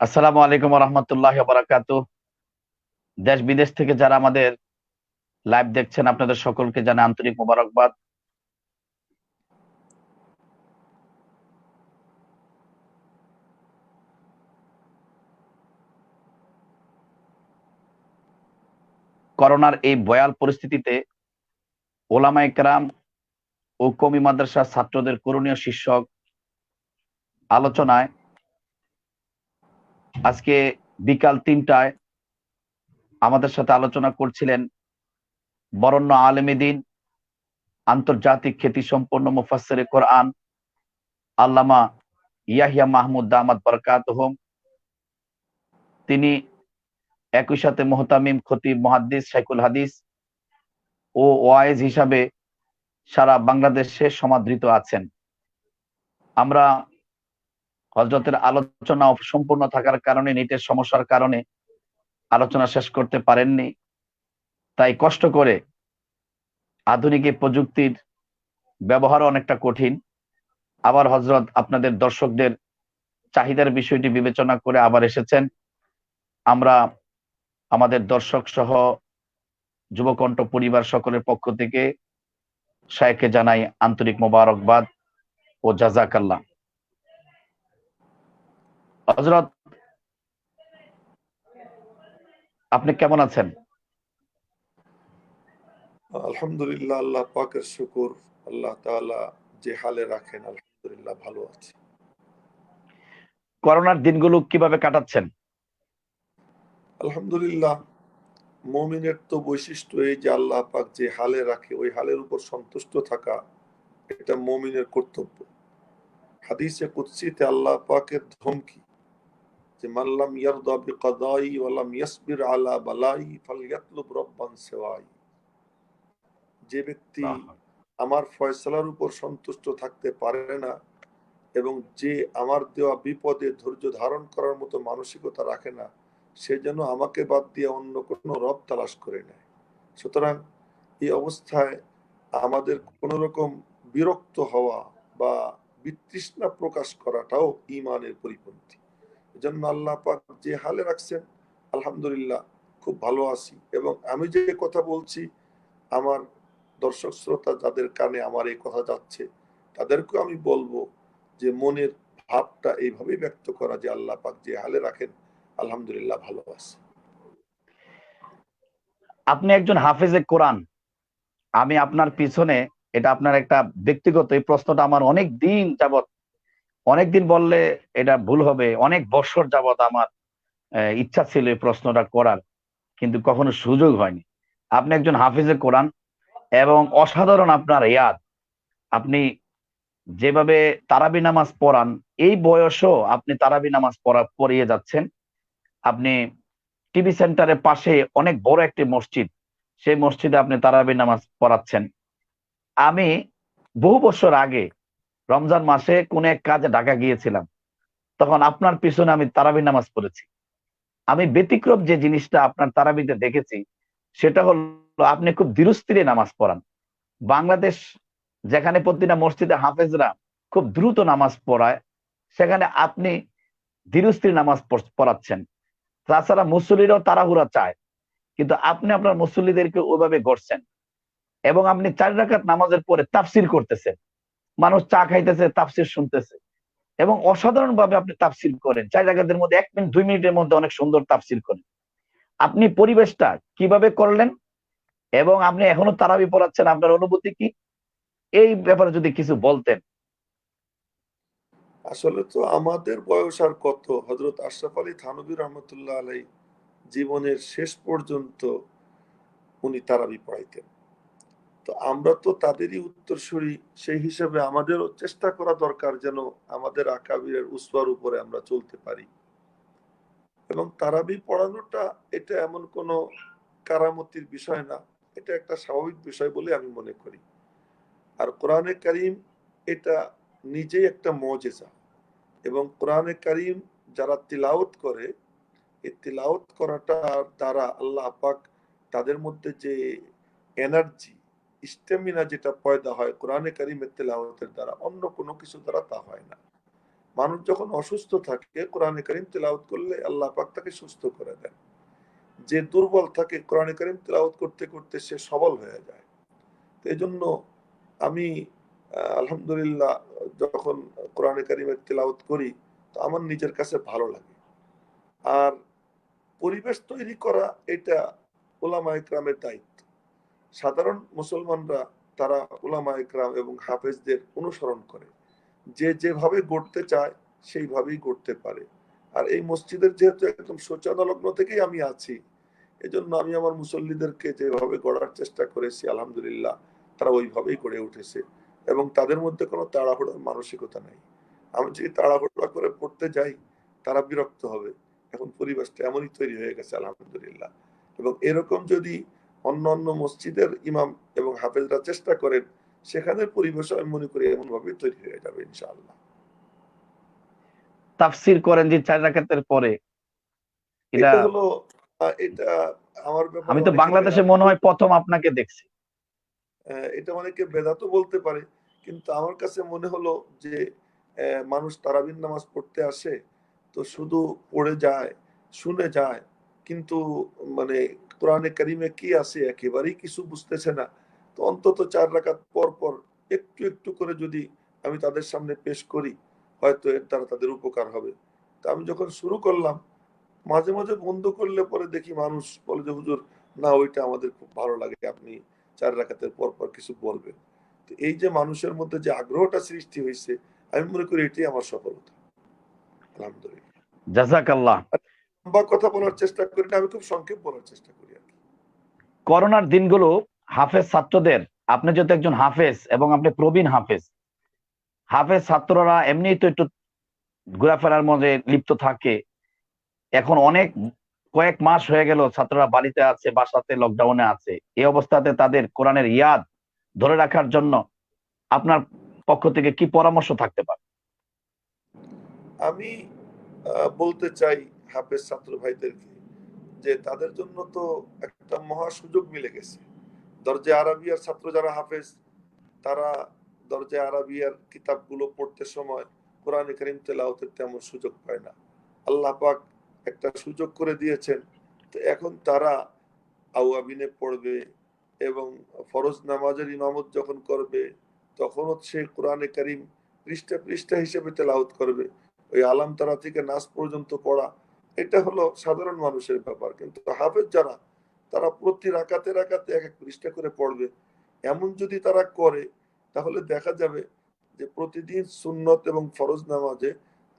আসসালামু আলাইকুম রহমতুল্লাহ বারাকাতু দেশ বিদেশ থেকে যারা আমাদের লাইভ দেখছেন, আপনাদের সকলকে জানাই আন্তরিক মোবারকবাদ। করোনার এই বয়াল পরিস্থিতিতে ওলামা একরাম ও কমি মাদ্রাসার ছাত্রদের করণীয় শীর্ষক আলোচনায় আজকে বিকাল তিনটায় আমাদের সাথে আলোচনা করছিলেন বরণ্য আলেমেদিন আন্তর্জাতিক খ্যাতি সম্পন্ন মুফাসসিরে কোরআন, আল্লামা ইয়াহিয়া মাহমুদ দামাত বরকাত হোম তিনি একই সাথে মোহতামিম খতিব মহাদ্দিস শাইকুল হাদিস ও ওয়াইজ হিসাবে সারা বাংলাদেশে সমাদৃত আছেন। আমরা হজরতের আলোচনা সম্পূর্ণ থাকার কারণে, নেটের সমস্যার কারণে আলোচনা শেষ করতে পারেননি। তাই কষ্ট করে আধুনিক প্রযুক্তির ব্যবহার অনেকটা কঠিন। আবার হজরত আপনাদের দর্শকদের চাহিদার বিষয়টি বিবেচনা করে আবার এসেছেন। আমরা আমাদের দর্শক সহ যুবকণ্ঠ পরিবার সকলের পক্ষ থেকে শায়কে জানাই আন্তরিক মোবারকবাদ ও জাজাকাল্লাহ হজরত আপনি কেমন আছেন? আলহামদুলিল্লাহ আল্লাহ পাকের শুকুর। আল্লাহ তাআলা যে হালে রাখেন আলহামদুলিল্লাহ ভালো আছে। করোনার দিনগুলো কীভাবে কাটাচ্ছেন? আলহামদুলিল্লাহ মমিনের তো বৈশিষ্ট্য এই যে আল্লাহ পাক যে হালে রাখে ওই হালের উপর সন্তুষ্ট থাকা এটা মমিনের কর্তব্য। হাদিসে কুৎসিতে আল্লাহ পাকের ধমকি। যে মাল্লাম ইয়ারদা বিকাদাই ওয়ালাম ইয়াসবির আলা বালাই ফালইয়াতলুব রব্বান সেওয়াই। যে ব্যক্তি আমার ফয়সালার উপর সন্তুষ্ট থাকতে পারে না এবং যে আমার দেওয়া বিপদে ধৈর্য ধারণ করার মতো মানসিকতা রাখে না সে যেন আমাকে বাদ দিয়ে অন্য কোনো রব তালাশ করে নেয়। সুতরাং এই অবস্থায় আমাদের কোন রকম বিরক্ত হওয়া বা বিতৃষ্ণা প্রকাশ করাটাও ইমানের পরিপন্থী। এজন্য আল্লাহ পাক যে হালে রাখছেন, আলহামদুলিল্লাহ খুব ভালো আছি। এবং আমি যে কথা বলছি, আমার দর্শক শ্রোতা যাদের কানে আমার এই কথা যাচ্ছে, তাদেরকেও আমি বলব যে মনের ভাবটা এইভাবেই ব্যক্ত করা যে আল্লাহ পাক যে হালে রাখেন, আলহামদুলিল্লাহ ভালো আছে। আপনি একজন হাফেজে কোরআন। আমি আপনার পিছনে, এটা আপনার একটা ব্যক্তিগত এই প্রশ্নটা আমার অনেক দিন যাবত অনেক দিন বললে এটা ভুল হবে, অনেক বছর যাবত আমার ইচ্ছা ছিল এই প্রশ্নটা করার, কিন্তু কখনো সুযোগ হয়নি। আপনি একজন হাফিজে কোরআন এবং অসাধারণ আপনার ইয়াদ আপনি যেভাবে তারাবি নামাজ পড়ান, এই বয়সও আপনি তারাবি নামাজ পড়া, পড়িয়ে যাচ্ছেন। আপনি টিভি সেন্টারের পাশে অনেক বড় একটি মসজিদ, সেই মসজিদে আপনি তারাবি নামাজ পড়াচ্ছেন। আমি বহু বছর আগে রমজান মাসে কোন এক কাজে ঢাকা গিয়েছিলাম। তখন আপনার পিছনে আমি তারাবি নামাজ পড়েছি। আমি ব্যতিক্রম যে জিনিসটা আপনার তারাবিতে দেখেছি, সেটা হলো আপনি খুব ধীরস্থিরে নামাজ পড়ান। বাংলাদেশ যেখানে প্রতিটা মসজিদে হাফেজরা খুব দ্রুত নামাজ পড়ায়, সেখানে আপনি ধীরস্থির নামাজ পড়াচ্ছেন। তাছাড়া মুসল্লিরাও তাড়াহুড়া চায়, কিন্তু আপনি আপনার মুসল্লিদেরকে ওইভাবে গড়ছেন এবং আপনি চার রাকাত নামাজের পরে তাফসির করতেছেন। মানুষ চা খাইতেছে, তাফসির শুনতেছে। এবং অসাধারণ ভাবে আপনি তাফসির করেন। চার জায়গাদের মধ্যে এক মিনিট, দুই মিনিটের মধ্যে অনেক সুন্দর তাফসির করেন। আপনি পরিবেশটা কীভাবে করলেন? এবং আপনি এখনও তারাবি পড়াচ্ছেন, আপনার অনুভূতি কি? এই ব্যাপারে যদি কিছু বলতেন। আসলে তো আমাদের বয়স আর কত? হজরত আশরাফ আলী থানবী রহমতুল্লাহ আলাই জীবনের শেষ পর্যন্ত উনি তারাবি পড়াইতেন। তো আমরা তো তাদেরই উত্তরসূরি, সেই হিসেবে আমাদেরও চেষ্টা করা দরকার যেন আমাদের আকাবিরের উসওয়ার উপরে আমরা চলতে পারি। এবং তারাবি পড়ানোটা এটা এমন কোনো কারামতির বিষয় না, এটা একটা স্বাভাবিক বিষয় বলে আমি মনে করি। আর কোরআনে করিম এটা নিজেই একটা মজেজা এবং কোরআনে করিম যারা তিলাওত করে, এই তিলাওত করাটার দ্বারা আল্লাহ পাক তাদের মধ্যে যে এনার্জি স্টেমিনা যেটা পয়দা হয়, কোরআনে করিমের তেলাওয়াতের দ্বারা, অন্য কোনো কিছু দ্বারা তা হয় না। মানুষ যখন অসুস্থ থাকে, কোরআনে করিম তেলাওত করলে আল্লাহ পাক তাকে সুস্থ করে দেন। যে দুর্বল থাকে, কোরআনে করিম তেলাওত করতে করতে সে সবল হয়ে যায়। তো এই জন্য আমি আলহামদুলিল্লাহ, যখন কোরআনে করিমের তেলাওত করি, তো আমার নিজের কাছে ভালো লাগে। আর পরিবেশ তৈরি করা, এটা ওলামা ইকরামের দায়িত্ব। সাধারণ মুসলমানরা তারা ওলামা ইকরাম এবং হাফেজদের অনুসরণ করে। যে যেভাবে গড়তে চায়, সেইভাবেই গড়তে পারে। আর এই মসজিদের যেহেতু একদম শোচানলগ্ন থেকেই আমি আছি, এজন্য আমি আমার মুসল্লিদেরকে যেভাবে গড়ার চেষ্টা করেছি, আলহামদুলিল্লাহ, তারা ওইভাবেই গড়ে উঠেছে এবং তাদের মধ্যে কোনো তাড়াহুড়ার মানসিকতা নেই। আমি যদি তাড়াহুড়া করে পড়তে যাই, তারা বিরক্ত হবে। এখন পরিবেশটা এমনই তৈরি হয়ে গেছে, আলহামদুলিল্লাহ। এবং এরকম যদি অন্য অন্য মসজিদের ইমাম এবং হাফেজরা চেষ্টা করেন সেখানের পরিবেশ আমি মনে করি এমন ভাবে তৈরি হয়ে যাবে ইনশাআল্লাহ। তাফসির করেন যে চার রাকাতের পরে। এটা হলো এটা আমার আমি তো বাংলাদেশে মনে হয় প্রথম আপনাকে দেখছি। এটা অনেকে বেদাতও বলতে পারে কিন্তু আমার কাছে মনে হলো যে মানুষ তারাবির নামাজ পড়তে আসে তো শুধু পড়ে যায় শুনে যায় কিন্তু মানে কোরআনে কারিমে কি আছে? একেবারেই কিছু বুঝতেছে না। তো অন্তত চার রাকাত পর পর একটু একটু করে যদি আমি তাদের সামনে পেশ করি হয়তো এর দ্বারা তাদের উপকার হবে। তা আমি যখন শুরু করলাম মাঝে মাঝে বন্ধ করলে পরে দেখি মানুষ বলে যে হুজুর না ওইটা আমাদের খুব ভালো লাগে আপনি চার রাকাতের পর পর কিছু বলবেন। তো এই যে মানুষের মধ্যে যে আগ্রহটা সৃষ্টি হয়েছে আমি মনে করি এটাই আমার সফলতা। আলহামদুলিল্লাহ। জাজাকাল্লাহ। লম্বা কথা বলার চেষ্টা করি না আমি খুব সংক্ষেপ বলার চেষ্টা করি আর করোনার দিনগুলো হাফেজ ছাত্রদের আপনি যেহেতু একজন হাফেজ এবং আপনি প্রবীণ হাফেজ হাফেজ ছাত্ররা এমনি তো একটু ঘোরাফেরার মধ্যে লিপ্ত থাকে। এখন অনেক কয়েক মাস হয়ে গেল ছাত্ররা বাড়িতে আছে বাসাতে লকডাউনে আছে। এই অবস্থাতে তাদের কোরআনের ইয়াদ ধরে রাখার জন্য আপনার পক্ষ থেকে কি পরামর্শ থাকতে পারে? আমি বলতে চাই হাফেজ ছাত্র ভাইদেরকে, যে তাদের জন্য তো একটা মহা সুযোগ মিলে গেছে। দরজে আরবিয়ার ছাত্র যারা হাফেজ, তারা দরজে আরবিয়ার কিতাবগুলো পড়তে সময় কোরআনে করিম তেলাওতের তেমন সুযোগ পায় না। আল্লাহ পাক একটা সুযোগ করে দিয়েছেন। তো এখন তারা আউয়াবিনে পড়বে এবং ফরজ নামাজের ইমামত যখন করবে, তখনও সে কোরআনে করিম পৃষ্ঠা পৃষ্ঠা হিসেবে তেলাওত করবে। ওই আলাম তারা থেকে নাচ পর্যন্ত পড়া এটা হলো সাধারণ মানুষের ব্যাপার। কিন্তু হাফেজ যারা, তারা প্রতি রাকাতে রাকাতে এক এক পৃষ্ঠা করে পড়বে। এমন যদি তারা করে, তাহলে দেখা যাবে যে প্রতিদিন সুন্নত এবং ফরজ নামাজে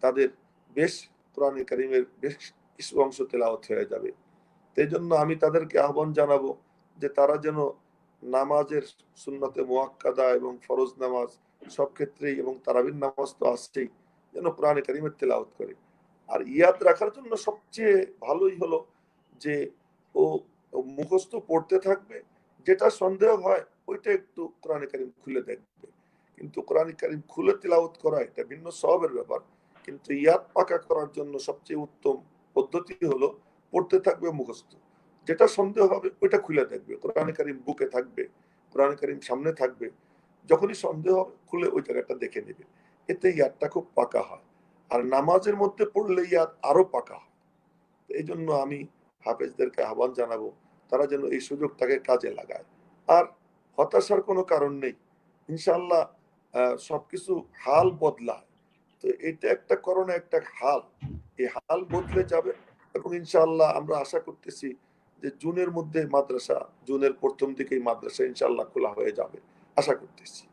তাদের বেশ কোরআনে কারিমের বেশ কিছু অংশ তেলাওয়াত হয়ে যাবে। সেই জন্য আমি তাদেরকে আহ্বান জানাব যে তারা যেন নামাজের সুন্নতে মোয়াক্কাদা এবং ফরজ নামাজ সব ক্ষেত্রেই এবং তারাবির নামাজ তো আসছেই, যেন কোরআনে কারিমের তেলাওয়াত করে। আর ইয়াদ রাখার জন্য সবচেয়ে ভালোই হলো যে ও মুখস্থ পড়তে থাকবে, যেটা সন্দেহ হয় ওইটা একটু কোরআনে কারিম খুলে দেখবে। কিন্তু কোরআনে কারিম খুলে তেলাওয়াত করা এটা ভিন্ন সবের ব্যাপার, কিন্তু ইয়াদ পাকা করার জন্য সবচেয়ে উত্তম পদ্ধতি হলো পড়তে থাকবে মুখস্থ। যেটা সন্দেহ হবে ওইটা খুলে দেখবে, কোরআন কারিম বুকে থাকবে, কোরআন কারিম সামনে থাকবে, যখনই সন্দেহ হবে খুলে ওই জায়গাটা দেখে নেবে। এতে ইয়াদটা খুব পাকা হয়। আর নামাজের মধ্যে পড়লে ইয়াদ আরও পাকা হয়। এই জন্য আমি হাফেজদেরকে আহ্বান জানাব, তারা যেন এই সুযোগটাকে কাজে লাগায়। আর হতাশার কোনো কারণ নেই। ইনশাল্লাহ সবকিছু হাল বদলায়। তো এটা একটা করোনা, একটা হাল। এই হাল বদলে যাবে এবং ইনশাল্লাহ আমরা আশা করতেছি যে জুনের মধ্যে মাদ্রাসা, জুনের প্রথম দিকেই মাদ্রাসা ইনশাল্লাহ খোলা হয়ে যাবে। আশা করতেছি।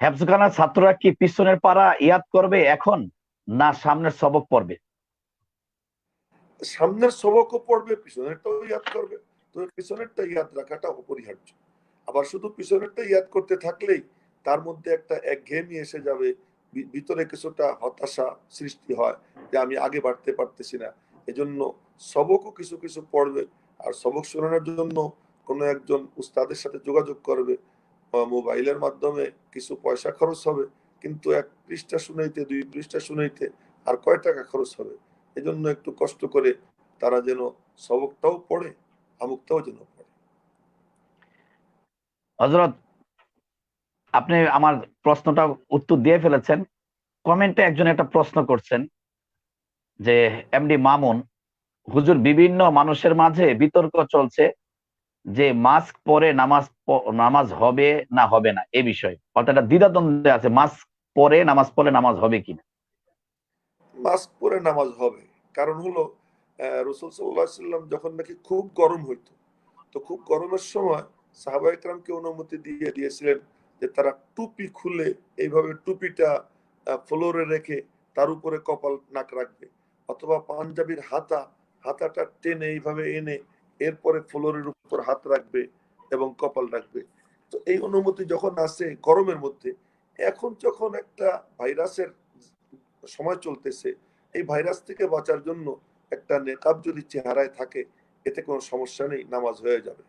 হেফজখানার ছাত্ররা কি পিছনের পাড়া ইয়াদ করবে এখন, না সামনের সবক পড়বে? সামনের সবকও পড়বে, পিছনেরটাও ইয়াদ করবে। তো পিছনেরটা ইয়াদ রাখাটা অপরিহার্য। আবার শুধু পিছনেরটা ইয়াদ করতে থাকলেই তার মধ্যে একটা একঘেয়েমি এসে যাবে ভিতরে কিছুটা হতাশা সৃষ্টি হয় যে আমি আগে বাড়তে পারতেছি না। এজন্য সবকও কিছু কিছু পড়বে, আর সবক শোনানোর জন্য কোনো একজন উস্তাদের সাথে যোগাযোগ করবে মোবাইলের মাধ্যমে কিছু পয়সা খরচ হবে, কিন্তু এক পৃষ্ঠা শুনাইতে, দুই পৃষ্ঠা শুনাইতে আর কয় টাকা খরচ হবে? এজন্য একটু কষ্ট করে তারা যেন সবকটাও পড়ে, আমুকটাও যেন পড়ে। হজরত আপনি আমার প্রশ্নটা উত্তর দিয়ে ফেলেছেন। কমেন্টে একজন একটা প্রশ্ন করছেন যে, এমডি মামুন, হুজুর বিভিন্ন মানুষের মাঝে বিতর্ক চলছে যে মাস্ক পরে নামাজ নামাজ হবে না হবে না এই বিষয়ে। অর্থাৎ একটা দ্বিধাদ্বন্দ্বে আছে, মাস্ক পরে নামাজ পড়লে নামাজ হবে কিনা? মাস্ক পরে নামাজ হবে। কারণ হলো রসুল সাল্লাম যখন নাকি খুব গরম হইতো, তো খুব গরমের সময় সাহাবা একরামকে অনুমতি দিয়ে দিয়েছিলেন যে তারা টুপি খুলে এইভাবে টুপিটা ফ্লোরে রেখে তার উপরে কপাল নাক রাখবে। অথবা পাঞ্জাবির হাতা, হাতাটা টেনে এইভাবে এনে এরপরে ফ্লোরের উপর হাত রাখবে এবং কপাল রাখবে। তো এই অনুমতি যখন আসে গরমের মধ্যে, এখন যখন একটা ভাইরাসের সময় চলতেছে, এই ভাইরাস থেকে বাঁচার জন্য একটা নেকাব যদি চেহারায় থাকে, এতে কোনো সমস্যা নেই, নামাজ হয়ে যাবে।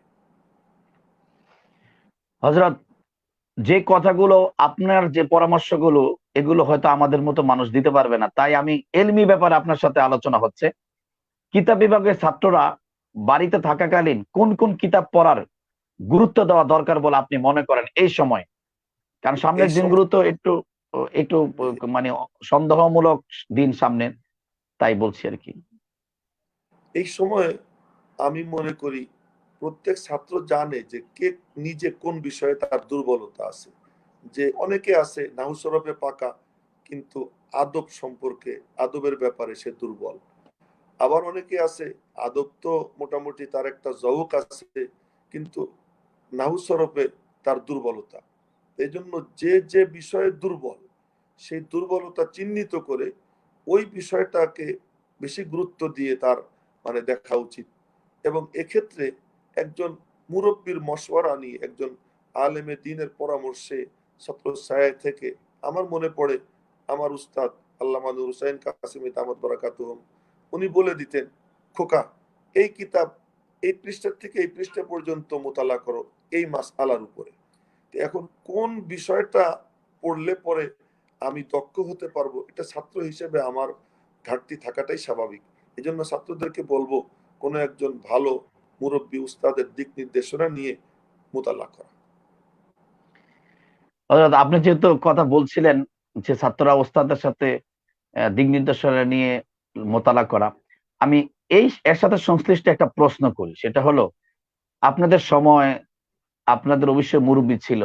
হজরত যে কথাগুলো, আপনার যে পরামর্শগুলো, এগুলো হয়তো আমাদের মতো মানুষ দিতে পারবে না। তাই আমি এলমি ব্যাপারে আপনার সাথে আলোচনা হচ্ছে। কিতাব বিভাগের ছাত্ররা বাড়িতে থাকাকালীন কোন কোন কিতাব পড়ার গুরুত্ব দেওয়া দরকার বলে আপনি মনে করেন এই সময়? কারণ সামনের দিনগুলো তো একটু একটু মানে সন্দেহমূলক দিন সামনে তাই বলছি আর কি। এই সময়ে আমি মনে করি প্রত্যেক ছাত্র জানে যে কে নিজে কোন বিষয়ে তার দুর্বলতা আছে। যে অনেকে আছে নাহুসরফে পাকা কিন্তু আদব সম্পর্কে আদবের ব্যাপারে সে দুর্বল। আবার অনেকে আছে, আদব তো মোটামুটি তার একটা জবক আছে, কিন্তু নাহুসরফে তার দুর্বলতা। এই জন্য যে যে বিষয়ে দুর্বল, সেই দুর্বলতা চিহ্নিত করে ওই বিষয়টাকে বেশি গুরুত্ব দিয়ে তার মানে দেখা উচিত। এবং এক্ষেত্রে একজন মুরব্বীর মশওয়ারা নিয়ে একজন আলেমে দিনের পরামর্শে ছাত্র সায় থেকে আমার মনে পড়ে, আমার উস্তাদ আল্লাহ হুসাইন কাসিমি দামদ বরাকাতুহম উনি বলে দিতেন, খোকা, এই কিতাব এই পৃষ্ঠা থেকে এই পৃষ্ঠা পর্যন্ত মোতালা করো এই মাস আলার উপরে এখন কোন বিষয়টা পড়লে পরে আমি দক্ষ হতে পারব, এটা ছাত্র হিসেবে আমার ঘাটতি থাকাটাই স্বাভাবিক। এই জন্য ছাত্রদেরকে বলব, কোনো একজন ভালো মুরব্বী উস্তাদের দিক নির্দেশনা নিয়ে মোতালা করা। আপনি যেহেতু কথা বলছিলেন যে ছাত্ররা ওস্তাদের সাথে দিক নির্দেশনা নিয়ে মোতালা করা। আমি এই এর সাথে সংশ্লিষ্ট একটা প্রশ্ন করি, সেটা হলো, আপনাদের সময় আপনাদের অবশ্যই মুরব্বী ছিল,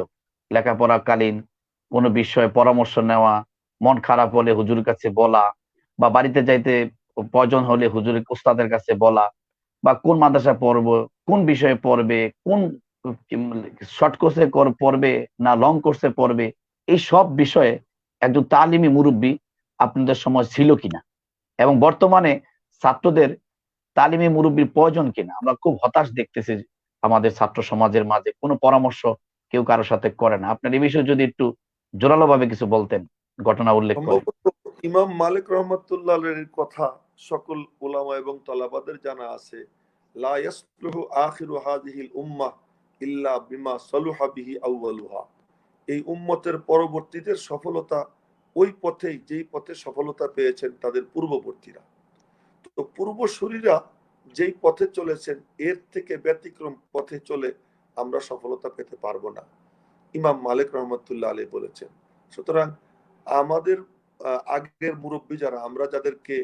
লেখাপড়াকালীন কোনো বিষয়ে পরামর্শ নেওয়া, মন খারাপ হলে হুজুর কাছে বলা, বা বাড়িতে যাইতে প্রয়োজন হলে হুজুর উস্তাদের কাছে বলা, বা কোন মাদ্রাসা পড়ব, কোন বিষয়ে পড়বে, কোন শর্ট কোর্সে পড়বে না লং কোর্সে পড়বে, এই সব বিষয়ে একজন তালিমি মুরব্বী আপনাদের সময় ছিল কিনা। এবং বর্তমানে ছাত্রদের তালিমি মুরব্বীর প্রয়োজন কিনা? আমরা খুব হতাশ দেখতেছি আমাদের ছাত্র সমাজের মাঝে। কোনো পরামর্শ কেউ কারোর সাথে করে না। আপনার এই বিষয়ে যদি একটু জোরালো ভাবে কিছু বলতেন, ঘটনা উল্লেখ করে। ইমাম মালিক রহমতুল্লাহ কথা সকল ওলামা এবং তলাবাদের জানা আছে। ইল্লা বিমা সালুহা বিহি আউয়ালুহা এই উম্মতের পরবর্তীদের সফলতা ওই পথেই যেই পথে সফলতা পেয়েছেন তাদের পূর্ববর্তীরা। তো পূর্বসূরীরা যেই পথে চলেছেন, এর থেকে ব্যতিক্রম পথে চলে আমরা সফলতা পেতে পারব না। ইমাম মালিক রহমতুল্লাহ আলী বলেছেন, সুতরাং আমাদের আগের মুরব্বী যারা, আমরা যাদেরকে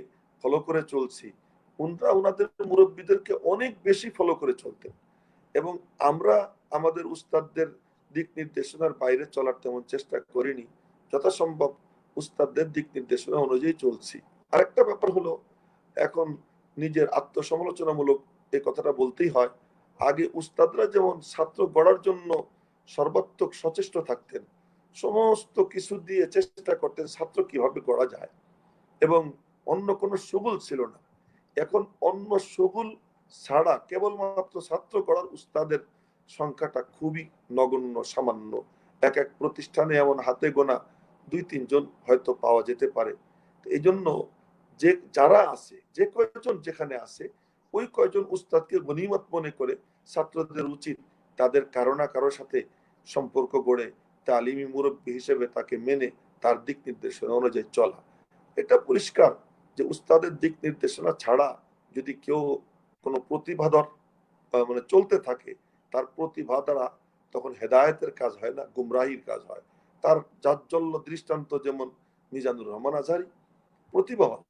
ফলো করে চলছি, উনরা ওনাদের মুরব্বীদেরকে অনেক বেশি ফলো করে চলতেন। এবং আমরা আমাদের উস্তাদদের দিক নির্দেশনার বাইরে চলার তেমন চেষ্টা করিনি, যথাসম্ভব উস্তাদদের দিক নির্দেশনা অনুযায়ী চলছি। আরেকটা ব্যাপার হলো, এখন নিজের আত্মসমালোচনামূলক এই কথাটা বলতেই হয়, আগে উস্তাদরা যেমন ছাত্র গড়ার জন্য সর্বাত্মক সচেষ্ট থাকতেন, সমস্ত কিছু দিয়ে চেষ্টা করতেন ছাত্র কীভাবে গড়া যায় এবং অন্য কোনো সুগুল ছিল না। এখন অন্য সুগুল ছাড়া কেবলমাত্র ছাত্র গড়ার উস্তাদের সংখ্যাটা খুবই নগণ্য, সামান্য। এক এক প্রতিষ্ঠানে এমন হাতে গোনা দুই তিনজন হয়তো পাওয়া যেতে পারে। এই জন্য যে, যারা আছে, যে কয়জন যেখানে আছে, ওই কয়জন উস্তাদকে গনিমত মনে করে ছাত্রদের উচিত তাদের কারও না কারোর সাথে সম্পর্ক গড়ে তালিমি মুরব্বী হিসেবে তাকে মেনে তার দিক নির্দেশনা অনুযায়ী চলা। এটা পরিষ্কার যে, উস্তাদের দিক নির্দেশনা ছাড়া যদি কেউ কোনো প্রতিভাধর মানে চলতে থাকে, তার প্রতিভা দ্বারা তখন হেদায়েতের কাজ হয় না, গুমরাহির কাজ হয়। তার জাজ্জল্য দৃষ্টান্ত যেমন মিজানুর রহমান আজহারি প্রতিভাবান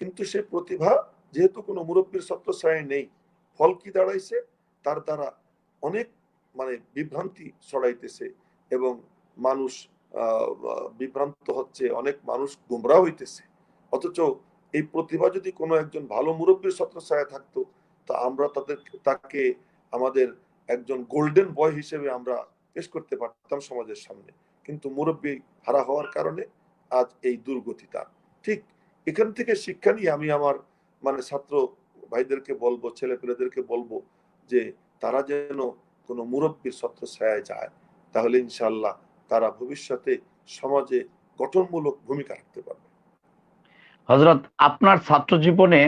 কিন্তু সে প্রতিভা যেহেতু কোনো মুরব্বীর ছত্রছায়ায় নেই, ফল কি দাঁড়াইছে? তার দ্বারা অনেক মানে বিভ্রান্তি ছড়াইতেছে এবং মানুষ বিভ্রান্ত হচ্ছে, অনেক মানুষ গুমরা হইতেছে। অথচ এই প্রতিভা যদি কোনো একজন ভালো মুরব্বীর ছত্রছায়া থাকতো, তা আমরা তাদের, তাকে আমাদের একজন গোল্ডেন বয় হিসেবে আমরা পেশ করতে পারতাম সমাজের সামনে। কিন্তু মুরব্বী হারা হওয়ার কারণে আজ এই দুর্গতি তার ঠিক এখান থেকে শিক্ষা নিয়ে আমি আমার মানে ছাত্র ভাইদেরকে বলব ছেলে পেলেদেরকে বলব যে তারা যেন কোনো মুরব্বীর ছত্র ছায়ায় যায় তাহলে ইনশাল্লাহ তারা ভবিষ্যতে সমাজে গঠনমূলক ভূমিকা রাখতে পারবে। হজরত আপনার ছাত্র জীবনে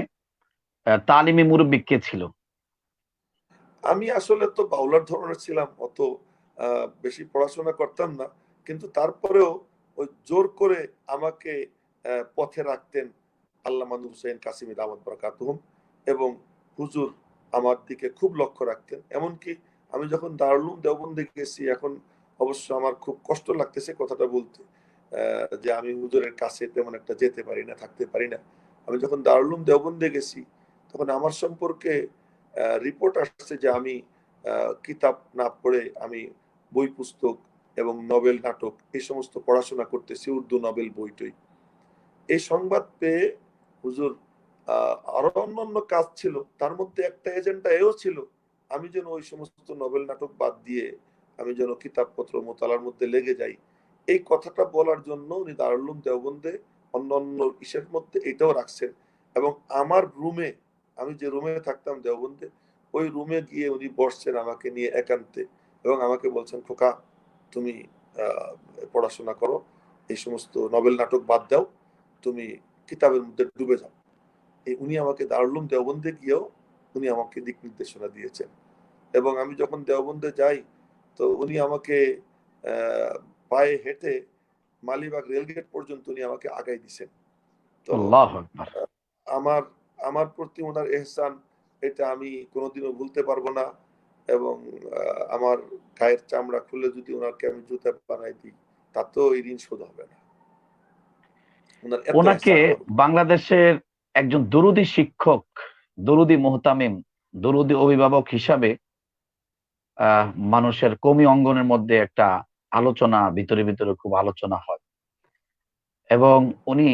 তালিমি মুরব্বী কে ছিল? আমি আসলে তো বাউলার ধরনের ছিলাম অত আহ, বেশি পড়াশোনা করতাম না। কিন্তু তারপরেও ওই জোর করে আমাকে পথে রাখতেন আল্লাহ মানুর হুসেন কাসিমি দামাদ বরকাতুহম এবং হুজুর আমার দিকে খুব লক্ষ্য রাখতেন। এমনকি আমি যখন দারুলুম দেওবন্দে গেছি, এখন অবশ্য আমার খুব কষ্ট লাগতেছে কথাটা বলতে যে আমি হুজুরের কাছে তেমন একটা যেতে পারি না, থাকতে পারি না। আমি যখন দারুলুম দেওবন্দে গেছি, তখন আমার সম্পর্কে রিপোর্ট আসছে যে আমি কিতাব না পড়ে আমি বই পুস্তক এবং নভেল নাটক, এই সমস্ত পড়াশোনা করতেছি উর্দু নভেল বইটই। এই সংবাদ পেয়ে হুজুর আরও অন্যান্য কাজ ছিল, তার মধ্যে একটা এজেন্ডা এও ছিল, আমি যেন ওই সমস্ত নভেল নাটক বাদ দিয়ে আমি যেন কিতাবপত্র মোতালার মধ্যে লেগে যাই, এই কথাটা বলার জন্য উনি দারুল্লুম দেওবন্দে অন্য অন্য ইসের মধ্যে এটাও রাখছেন এবং আমার রুমে, আমি যে রুমে থাকতাম দেওবন্দে, ওই রুমে গিয়ে উনি বসছেন আমাকে নিয়ে একান্তে এবং আমাকে বলছেন, খোকা তুমি পড়াশোনা করো এই সমস্ত নভেল নাটক বাদ দাও তুমি কিতাবের মধ্যে ডুবে যাও। এই উনি আমাকে দারুলুম দেওবন্দে গিয়েও উনি আমাকে দিক নির্দেশনা দিয়েছেন। এবং আমি যখন দেওবন্দে যাই তো উনি আমাকে পায়ে হেঁটে মালিবাগ রেলগেট পর্যন্ত উনি আমাকে আগাই দিছেন। তো আমার আমার প্রতি ওনার এহসান এটা আমি কোনোদিনও ভুলতে পারব না। এবং আমার গায়ের চামড়া খুলে যদি ওনাকে আমি জুতা বানাই দিই তাতেও এই ঋণ শোধ হবে না। ওনাকে বাংলাদেশের একজন দরুদি শিক্ষক দরুদি মোহতামিম দরুদি অভিভাবক হিসাবে আহ, মানুষের কমি অঙ্গনের মধ্যে একটা আলোচনা ভিতরে ভিতরে খুব আলোচনা হয়। এবং উনি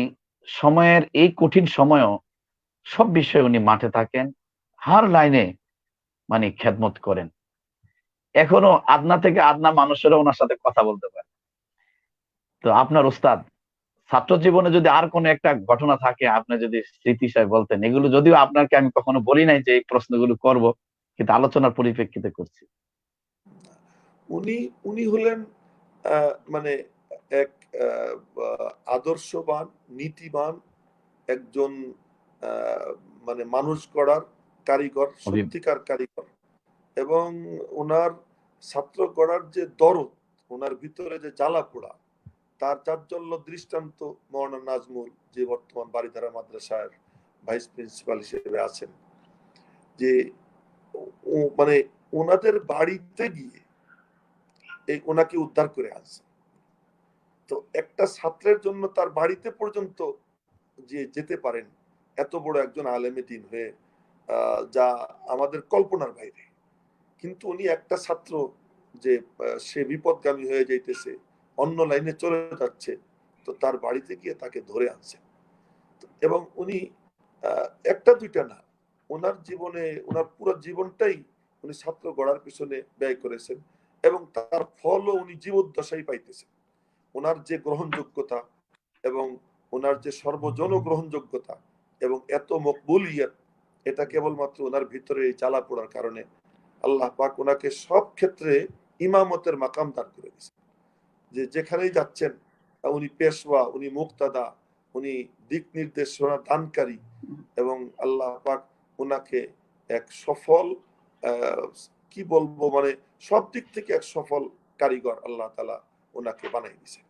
সময়ের এই কঠিন সময়ও সব বিষয়ে উনি মাঠে থাকেন। হার লাইনে মানে খেদমত করেন। এখনও আদনা থেকে আদনা মানুষেরা ওনার সাথে কথা বলতে পারে। তো আপনার ওস্তাদ, ছাত্র জীবনে যদি আর কোনো একটা ঘটনা থাকে, আপনি যদি স্মৃতি বলতেন, এগুলো যদিও আপনাকে আমি কখনো বলি নাই যে এই প্রশ্নগুলো করব, কিন্তু আলোচনার পরিপ্রেক্ষিতে করছি। উনি উনি হলেন মানে এক আদর্শবান, নীতিবান একজন মানে মানুষ গড়ার কারিগর সত্যিকার কারিগর। এবং ওনার ছাত্র গড়ার যে দরদ ওনার ভিতরে যে জ্বালা পোড়া তার চাঞ্চল্য দৃষ্টান্ত মৌলানা নাজমুল যে বর্তমান বাড়িধারা মাদ্রাসার ভাইস প্রিন্সিপাল হিসেবে আছেন। যে মানে ওনাদের বাড়িতে গিয়ে এই ওনাকে উদ্ধার করে আনছে। তো একটা ছাত্রের জন্য তার বাড়িতে পর্যন্ত যে যেতে পারেন এত বড় একজন আলেমে দিন হয়ে যা আমাদের কল্পনার বাইরে। কিন্তু উনি একটা ছাত্র যে সে বিপদগামী হয়ে যাইতেছে, অন্য লাইনে চলে যাচ্ছে, তো তার বাড়িতে গিয়ে তাকে ধরে আনছে। এবং উনি একটা দুইটা না ওনার জীবনে ওনার পুরো জীবনটাই উনি ছাত্র গড়ার পিছনে ব্যয় করেছেন এবং তার ফলও উনি জীবদ্দশাই পাইতেছেন। ওনার যে গ্রহণযোগ্যতা এবং ওনার যে সর্বজন গ্রহণযোগ্যতা এবং এত মকবুলিয়ত এটা কেবলমাত্র ওনার ভিতরে এই জ্বালা পোড়ার কারণে আল্লাহ পাক ওনাকে সব ক্ষেত্রে ইমামতের মাকাম দান করে দিয়েছেন। যে যেখানেই যাচ্ছেন উনি পেশওয়া, উনি মুক্তাদা, উনি দিক নির্দেশনা দানকারী এবং আল্লাহ পাক ওনাকে এক সফল কি বলব মানে সব দিক থেকে এক সফল কারিগর আল্লাহ তালা ওনাকে বানাই দিয়েছেন।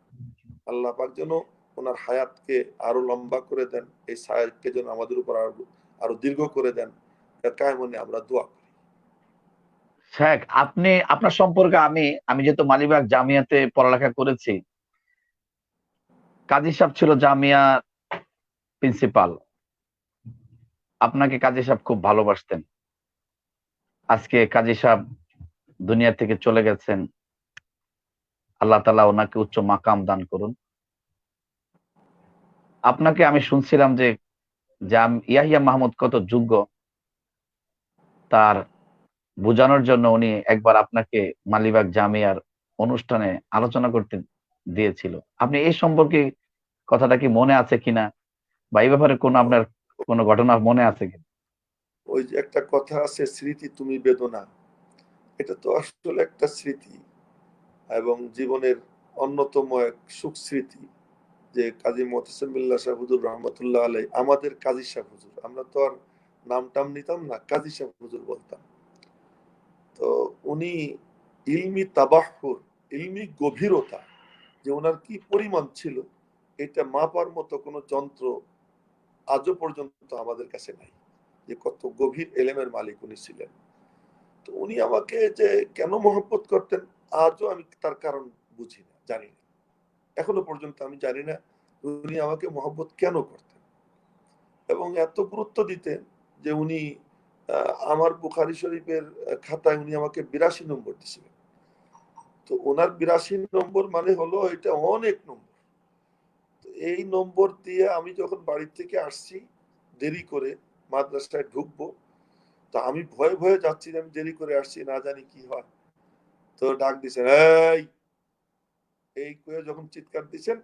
আল্লাহ পাক যেন ওনার হায়াতকে আরও লম্বা করে দেন, এই সায়াতকে যেন আমাদের উপর আরও আরও দীর্ঘ করে দেন কায় মনে আমরা দোয়া করি। শেখ, আপনি, আপনার সম্পর্কে আমি আমি যেহেতু মালিবাগ জামিয়াতে পড়ালেখা করেছি, কাজী সাহেব ছিল জামিয়া প্রিন্সিপাল আপনাকে কাজী সাহেব খুব ভালোবাসতেন। আজকে কাজী সাহেব দুনিয়া থেকে চলে গেছেন। আল্লাহ তালা ওনাকে উচ্চ মাকাম দান করুন। আপনাকে আমি শুনছিলাম যে জাম ইয়াহিয়া মাহমুদ কত যোগ্য তার বোঝানোর জন্য উনি একবার আপনাকে মালিবাগ জামিয়ার অনুষ্ঠানে আলোচনা করতে দিয়েছিল। আপনি এই সম্পর্কে কথাটা কি মনে আছে কিনা? বা এই ব্যাপারে কোন আপনার কোনো ঘটনা মনে আছে কিনা? ওই যে একটা কথা আছে, স্মৃতি তুমি বেদনা। এটা তো আসলে একটা স্মৃতি এবং জীবনের অন্যতম এক সুখ স্মৃতি। যে কাজী মোহতাসিমুল্লাহ শাহ হুজুর রহমতুল্লাহ আলাই আমাদের কাজী শাহ হুজুর। আমরা তো আর নাম টাম নিতাম না, কাজী শাহ হুজুর বলতাম। তো উনি ইলমি তাবাহুর ইলমি গভীরতা, যে ওনার কি পরিমাণ ছিল, এটা মাপার মতো কোনো যন্ত্র আজও পর্যন্ত আমাদের কাছে নাই, যে কত গভীর এলেমের মালিক উনি ছিলেন। তো উনি আমাকে যে কেন মহব্বত করতেন, আজও আমি তার কারণ বুঝি না, জানি না। এখনও পর্যন্ত আমি জানি না উনি আমাকে মহব্বত কেন করতেন। এবং এত গুরুত্ব দিতেন যে উনি আমার বুখারি শরীফের খাতায় উনি আমাকে বিরাশি নম্বর দিয়েছিলেন। তো ওনার বিরাশি নম্বর মানে হলো এটা অনেক নম্বর। এই নম্বর দিয়ে আমি যখন বাড়ি থেকে আসছি, দেরি করে মাদ্রাসায় ঢুকবো, তো আমি ভয়ে ভয়ে যাচ্ছি আমি দেরি করে আসছি, না জানি কি হয়। তো ডাক দিছেন এই! এই করে যখন চিৎকার দিচ্ছেন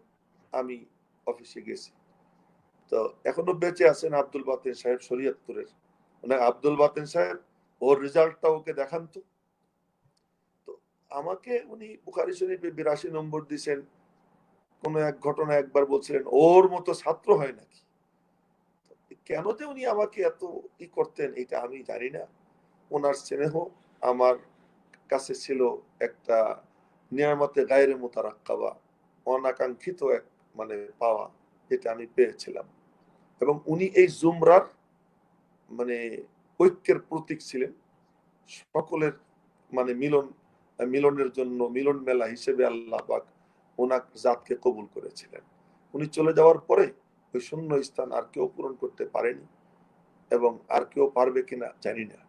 আমি অফিসে গেছি। তো এখনও বেঁচে আছেন আব্দুল বাতেন সাহেব শরীয়তপুরের। মানে আব্দুল বাতেন সাহেব, ওর রেজাল্টটা ওকে দেখান তো। তো আমাকে উনি বুখারি শরীফে বিরাশি নম্বর দিছেন। কোন এক ঘটনা একবার বলছিলেন, ওর মতো ছাত্র হয় নাকি? কেন যে উনি আমাকে এত ই করতেন, এটা আমি জানি না। ওনার স্নেহ আমার কাছে ছিল একটা নিয়ামতে গায়ের মোতারাক্কাবা, অনাকাঙ্ক্ষিত এক মানে পাওয়া যেটা আমি পেয়েছিলাম। এবং উনি এই জুমরার মানে ঐক্যের প্রতীক ছিলেন। সকলের মানে মিলন, মিলনের জন্য, মিলন মেলা হিসেবে আল্লাহ পাক ওনার জাতকে কবুল করেছিলেন। উনি চলে যাওয়ার পরে ওই শূন্য স্থান আর কেউ পূরণ করতে পারেনি এবং আর কেউ পারবে কিনা জানি না।